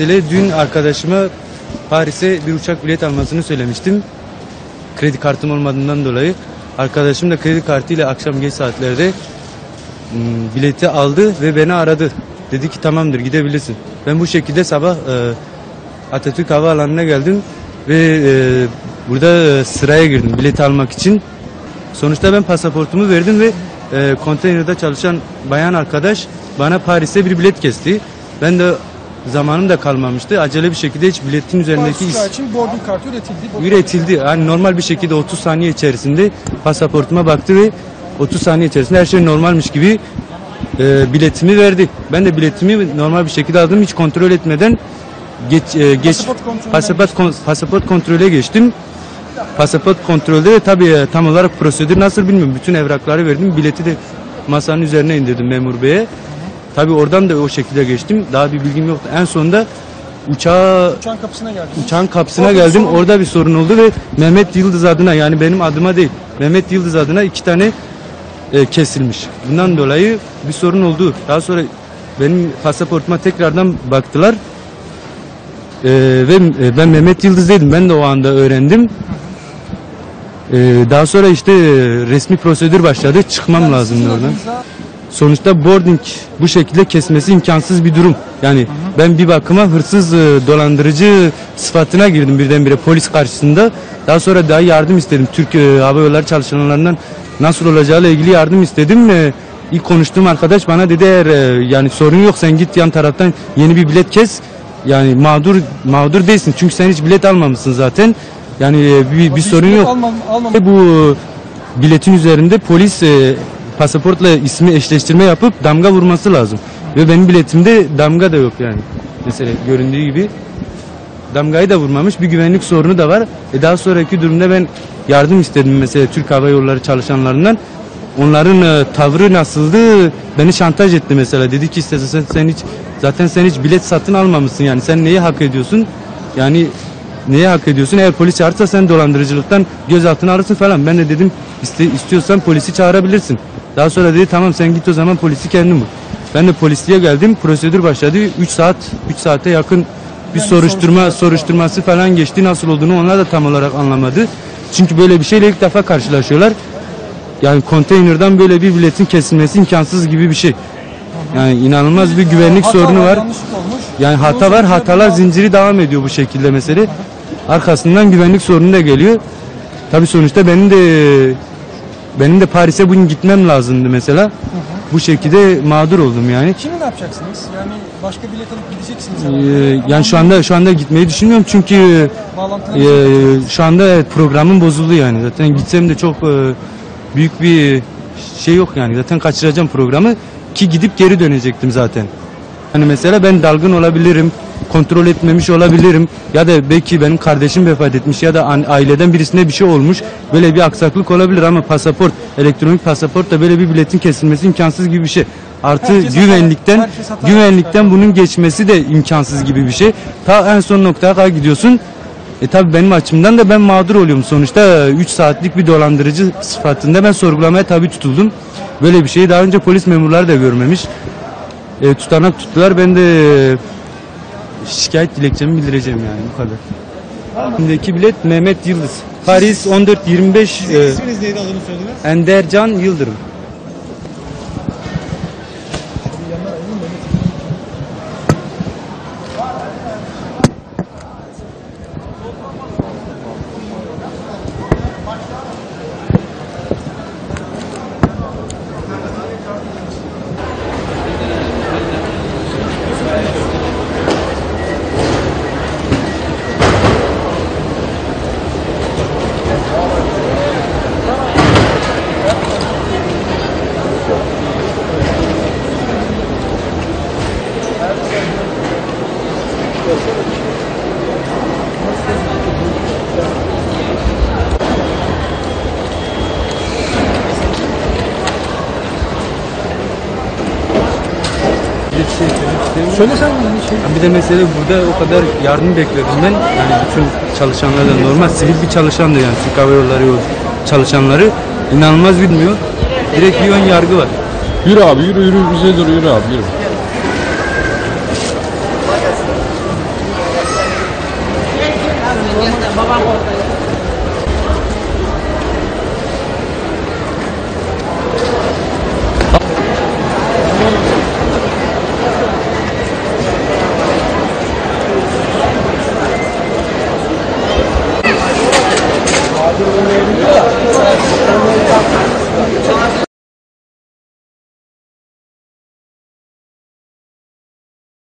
mesele dün arkadaşıma Paris'e bir uçak bilet almasını söylemiştim. Kredi kartım olmadığından dolayı. Arkadaşım da kredi kartıyla akşam geç saatlerde mm, bileti aldı ve beni aradı. Dedi ki tamamdır gidebilirsin. Ben bu şekilde sabah e, Atatürk Havaalanı'na geldim ve e, burada e, sıraya girdim bileti almak için. Sonuçta ben pasaportumu verdim ve e, konteynerde çalışan bayan arkadaş bana Paris'e bir bilet kesti. Ben de zamanım da kalmamıştı. Acele bir şekilde hiç biletin üzerindeki uçağı için boarding kartı üretildi. Bu- üretildi. Yani normal bir şekilde 30 saniye içerisinde pasaportuma baktı ve 30 saniye içerisinde her şey normalmiş gibi e, biletimi verdi. Ben de biletimi normal bir şekilde aldım hiç kontrol etmeden geç e, geç Pasaport pasaport kon- pasaport kontrole geçtim. Pasaport kontrolde de tabii e, tam olarak prosedür nasıl bilmiyorum. Bütün evrakları verdim. Bileti de masanın üzerine indirdim memur beye. Tabii oradan da o şekilde geçtim. Daha bir bilgim yoktu. En sonunda uçağa Uçağın kapısına geldi. uçağın kapısına Orada geldim. sorun- Orada bir sorun oldu ve Mehmet Yıldız adına yani benim adıma değil. Mehmet Yıldız adına iki tane e, kesilmiş. Bundan dolayı bir sorun oldu. Daha sonra benim pasaportuma tekrardan baktılar. E, ve e, ben Mehmet Yıldız dedim. Ben de o anda öğrendim. E, daha sonra işte e, resmi prosedür başladı. Çıkmam lazımdı oradan. Sonuçta boarding bu şekilde kesmesi imkansız bir durum. Yani ben bir bakıma hırsız e, dolandırıcı sıfatına girdim birdenbire polis karşısında. Daha sonra daha yardım istedim. Türk e, Hava Yolları çalışanlarından nasıl olacağıyla ilgili yardım istedim. E, ilk konuştuğum arkadaş bana dedi eğer e, yani sorun yok sen git yan taraftan yeni bir bilet kes. Yani mağdur mağdur değilsin çünkü sen hiç bilet almamışsın zaten. Yani e, bir, bir sorun yok. Almam, almam. Ve bu biletin üzerinde polis e, pasaportla ismi eşleştirme yapıp damga vurması lazım. Ve benim biletimde damga da yok yani. Mesela göründüğü gibi damgayı da vurmamış. Bir güvenlik sorunu da var. E daha sonraki durumda ben yardım istedim mesela Türk Hava Yolları çalışanlarından. Onların e, tavrı nasıldı? Beni şantaj etti mesela. Dedi ki sen, sen hiç zaten sen hiç bilet satın almamışsın yani. Sen neyi hak ediyorsun? Yani Neye hak ediyorsun? Eğer polis çağırırsa sen dolandırıcılıktan gözaltına alırsın falan. Ben de dedim iste, istiyorsan polisi çağırabilirsin. Daha sonra dedi tamam sen git o zaman polisi kendin bul. Ben de polisliğe geldim. Prosedür başladı. 3 saat 3 saate yakın bir Yani soruşturma soruşturma- soruşturması falan geçti. Nasıl olduğunu onlar da tam olarak anlamadı. Çünkü böyle bir şeyle ilk defa karşılaşıyorlar. Yani konteynerden böyle bir biletin kesilmesi imkansız gibi bir şey. Yani inanılmaz bir güvenlik Hata sorunu var. Olmuş. Yani hata var, hatalar zinciri devam ediyor bu şekilde mesele. Arkasından güvenlik sorunu da geliyor. Tabii sonuçta benim de benim de Paris'e bugün gitmem lazımdı mesela. Bu şekilde mağdur oldum yani. Şimdi ne yapacaksınız? Yani başka bilet alıp gideceksiniz Ee, herhalde. yani şu anda şu anda gitmeyi düşünmüyorum çünkü Bağlantılar e, şu anda evet, programım bozuldu yani. Zaten gitsem de çok e, büyük bir şey yok yani. Zaten kaçıracağım programı ki gidip geri dönecektim zaten. Hani mesela ben dalgın olabilirim, kontrol etmemiş olabilirim ya da belki benim kardeşim vefat etmiş ya da aileden birisine bir şey olmuş. Böyle bir aksaklık olabilir ama pasaport, elektronik pasaport da böyle bir biletin kesilmesi imkansız gibi bir şey. Artı Herkes hata- güvenlikten hata güvenlikten bunun geçmesi de imkansız gibi bir şey. Ta en son noktaya kadar gidiyorsun. E tabi benim açımdan da ben mağdur oluyorum. Sonuçta 3 saatlik bir dolandırıcı sıfatında ben sorgulamaya tabi tutuldum. Böyle bir şeyi daha önce polis memurları da görmemiş. E, tutanak tuttular. Ben de şikayet dilekçemi bildireceğim yani bu kadar. Şimdiki bilet Mehmet Yıldız. Paris 14-25 e, İsminiz neydi adını söylediniz? Endercan Yıldırım. şey demek. Söylesen bir şey. Bir de mesele burada o kadar yardım bekliyordum ben. Yani bütün çalışanlardan normal sivil bir çalışan da yani Türk Hava çalışanları inanılmaz bilmiyor. Direkt bir ön yargı var. Yürü abi yürü yürü bize dur yürü abi yürü. Babam orada.